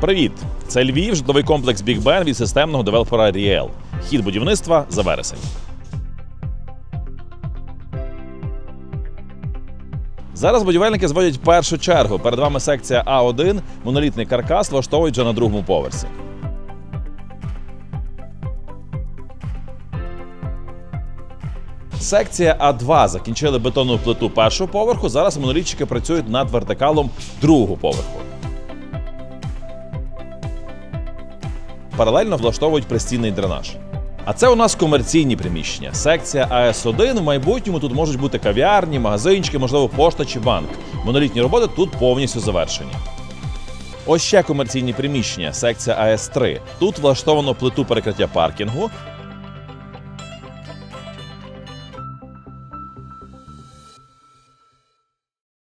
Привіт! Це Львів, житловий комплекс Big Ben від системного девелопера Ріел. Хід будівництва за вересень. Зараз будівельники зводять першу чергу. Перед вами секція А1. Монолітний каркас влаштовують вже на другому поверсі. Секція А2 закінчили бетонну плиту першого поверху. Зараз монолітчики працюють над вертикалом другого поверху. Паралельно влаштовують пристінний дренаж. А це у нас комерційні приміщення. Секція АС1. В майбутньому тут можуть бути кав'ярні, магазинчики, можливо, пошта чи банк. Монолітні роботи тут повністю завершені. Ось ще комерційні приміщення, секція АС3. Тут влаштовано плиту перекриття паркінгу.